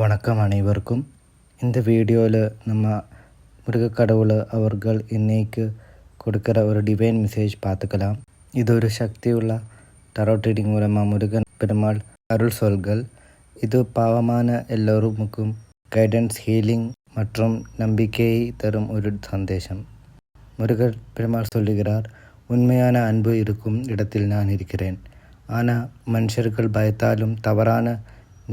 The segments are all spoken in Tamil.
வணக்கம் அனைவருக்கும். இந்த வீடியோவில் நம்ம முருகக்கடவுள் அவர்கள் இன்னைக்கு கொடுக்குற ஒரு டிவைன் மெசேஜ் பார்த்துக்கலாம். இது ஒரு சக்தியுள்ள டரோ ரீடிங் மூலமாக முருகன் பெருமாள் அருள் சொல்கள். இது பாவமான எல்லோருக்கும் கைடன்ஸ் ஹீலிங் மற்றும் நம்பிக்கையை தரும் ஒரு சந்தேஷம் முருகன் பெருமாள் சொல்லுகிறார் உண்மையான அன்பு இருக்கும் இடத்தில் நான் இருக்கிறேன். ஆனால் மனுஷர்கள் பயத்தாலும் தவறான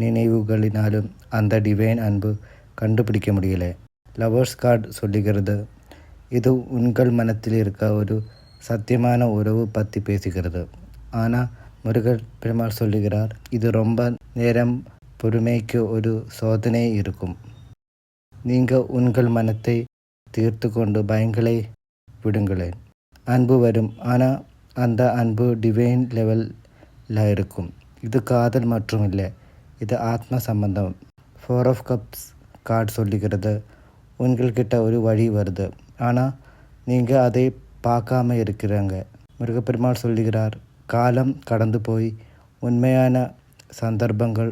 நினைவுகளினாலும் அந்த டிவைன் அன்பு கண்டுபிடிக்க முடியல. லவர்ஸ் கார்டு சொல்லுகிறது இது உங்கள் மனத்தில் இருக்க ஒரு சத்தியமான உறவு பற்றி பேசுகிறது. ஆனால் முருகன் பெருமாள் சொல்லுகிறார் இது ரொம்ப நேரம் பொறுமைக்கு ஒரு சோதனை இருக்கும். நீங்கள் உங்கள் மனத்தை தீர்த்து கொண்டு பயங்களை விடுங்களேன். அன்பு வரும் ஆனால் அந்த அன்பு டிவைன் லெவலில் இருக்கும். இது காதல் மற்றும் இல்லை இது ஆத்ம சம்பந்தம் ஃபோர் ஆஃப் கப்ஸ் கார்டு சொல்லிக்கிறது உங்கள்கிட்ட ஒரு வழி வருது ஆனால் நீங்கள் அதை பார்க்காம இருக்கிறாங்க முருகப்பெருமாள் சொல்லுகிறார் காலம் கடந்து போய் உண்மையான சந்தர்ப்பங்கள்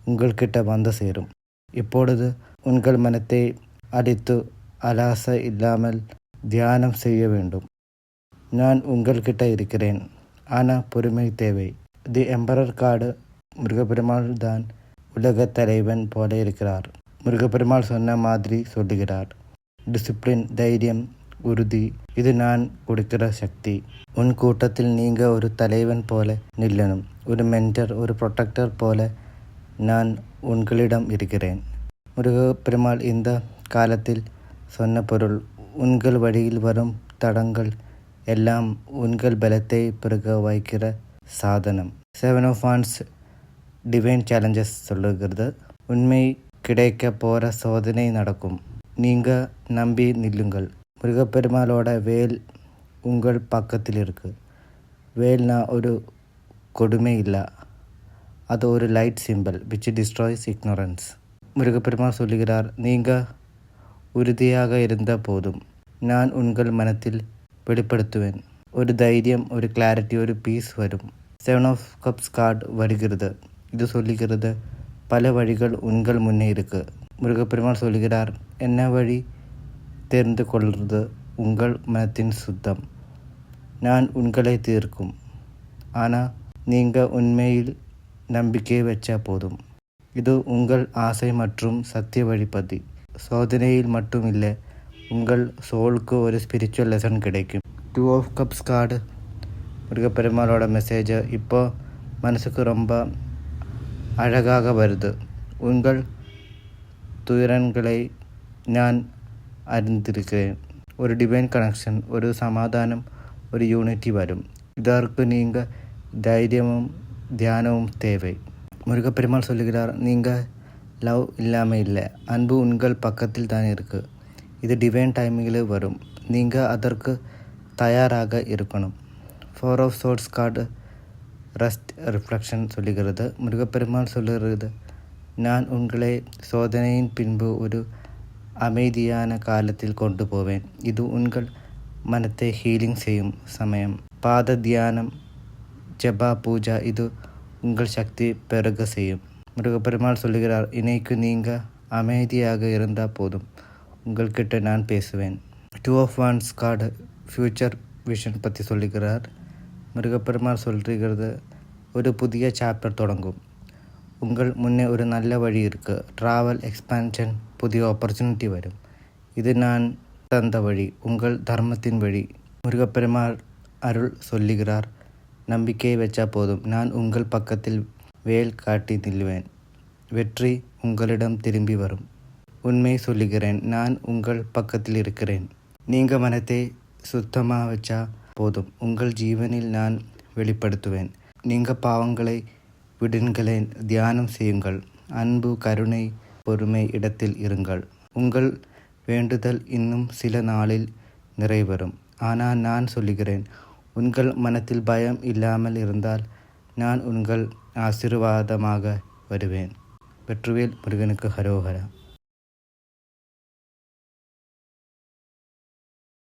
உங்கள்கிட்ட வந்து சேரும் இப்பொழுது உங்கள் மனத்தை அடித்து அலாச இல்லாமல் தியானம் செய்ய வேண்டும் நான் உங்கள்கிட்ட இருக்கிறேன் ஆனால் பொறுமை தேவை தி எம்பரர் கார்டு முருகப்பெருமாள் தான் உலகத் தலைவன் போல இருக்கிறார். முருகப்பெருமாள் சொன்ன மாதிரி சொல்லுகிறார். டிசிப்ளின் தைரியம் உறுதி இது நான் கொடுக்கிற சக்தி. உன் கூட்டத்தில் நீங்கள் ஒரு தலைவன் போல நில்லணும். ஒரு மென்டர் ஒரு ப்ரொடெக்டர் போல நான் உங்களிடம் இருக்கிறேன். முருகப்பெருமாள் இந்த காலத்தில் சொன்ன பொருள் உங்கள் வழியில் வரும் தடங்கள் எல்லாம் உங்கள் பலத்தை பிறகு வைக்கிற சாதனம். Seven of ones divine challenges சொல்லுகிறது. உண்மை கிடைக்க போகிற சோதனை நடக்கும். நீங்கள் நம்பி நில்லுங்கள். முருகப்பெருமாளோட வேல் உங்கள் பக்கத்தில் இருக்குது வேல்னா ஒரு கொடுமை இல்லை. அது ஒரு light simple which destroys ignorance Murugaperumal சொல்லுகிறார் நீங்கள் உறுதியாக இருந்த போதும் நான் உங்கள் மனத்தில் வெளிப்படுத்துவேன். ஒரு தைரியம் ஒரு கிளாரிட்டி ஒரு பீஸ் வரும். செவன் ஆஃப் கப்ஸ் கார்டு வருகிறது. இது சொல்லுகிறது பல வழிகள் உங்கள் முன்னே இருக்கு. முருகப்பெருமாள் சொல்கிறார் என்ன வழி தேர்ந்து கொள்வது உங்கள் மனத்தின் சுத்தம். நான் உங்களை தீர்க்கும். ஆனால் நீங்கள் உண்மையில் நம்பிக்கை வச்சா போதும். இது உங்கள் ஆசை மற்றும் சத்திய வழிபதி சோதனையில் மட்டும் இல்லை உங்கள் சோலுக்கு ஒரு ஸ்பிரிச்சுவல் லெசன் கிடைக்கும். டூ ஆஃப் கப்ஸ் கார்டு முருகப்பெருமாளோட மெசேஜ் இப்போ மனசுக்கு ரொம்ப அழகாக வருது. உங்கள் துயரங்களை நான் அறிந்திருக்கிறேன். ஒரு டிவைன் கனெக்ஷன் ஒரு சமாதானம் ஒரு யூனிட்டி வரும். இதற்கு நீங்கள் தைரியமும் தியானமும் தேவை. முருகப்பெருமாள் சொல்லுகிறார் நீங்கள் லவ் இல்லாமல் இல்லை. அன்பு உங்கள் பக்கத்தில் தான் இருக்குது இது டிவைன் டைமிங்கில் வரும். நீங்கள் அதற்கு தயாராக இருக்கணும். Four of swords card rest reflection சொல்லுகிறது. முருகப்பெருமான் சொல்லுகிறது. நான் உங்களை சோதனையின் பின்பு ஒரு அமைதியான காலத்தில் கொண்டு போவேன். இது உங்கள் மனத்தை ஹீலிங் செய்யும் சமயம். பாத தியானம் ஜபா பூஜா இது உங்கள் சக்தி பெருக செய்யும். முருகப்பெருமாள் சொல்லுகிறார் இன்னைக்கு நீங்கள் அமைதியாக இருந்தால் போதும். உங்கள்கிட்ட நான் பேசுவேன். Two of wands card future vision பற்றி சொல்லுகிறார். முருகப்பெருமாள் சொல்லுகிறது ஒரு புதிய சாப்டர் தொடங்கும். உங்கள் முன்னே ஒரு நல்ல வழி இருக்குது ட்ராவல் எக்ஸ்பான்ஷன் புதிய ஆப்பர்ச்சுனிட்டி வரும். இது நான் தந்த வழி. உங்கள் தர்மத்தின் வழி. முருகப்பெருமாள் அருள் சொல்லுகிறார் நம்பிக்கையை வச்சா போதும். நான் உங்கள் பக்கத்தில் வேல் காட்டி நில்வேன். வெற்றி உங்களிடம் திரும்பி வரும். உண்மை சொல்லுகிறேன். நான் உங்கள் பக்கத்தில் இருக்கிறேன். நீங்கள் மனத்தை சுத்தமாக வச்சா போதும். உங்கள் ஜீவனில் நான் வெளிப்படுத்துவேன். நீங்கள் பாவங்களை விடுங்களேன். தியானம் செய்யுங்கள். அன்பு கருணை பொறுமை இடத்தில் இருங்கள். உங்கள் வேண்டுதல் இன்னும் சில நாளில் நிறைவரும் ஆனால் நான் சொல்லுகிறேன் உங்கள் மனத்தில் பயம் இல்லாமல் இருந்தால் நான் உங்கள் ஆசீர்வாதமாக வருவேன். வெற்றுவேல் முருகனுக்கு ஹரோஹரா.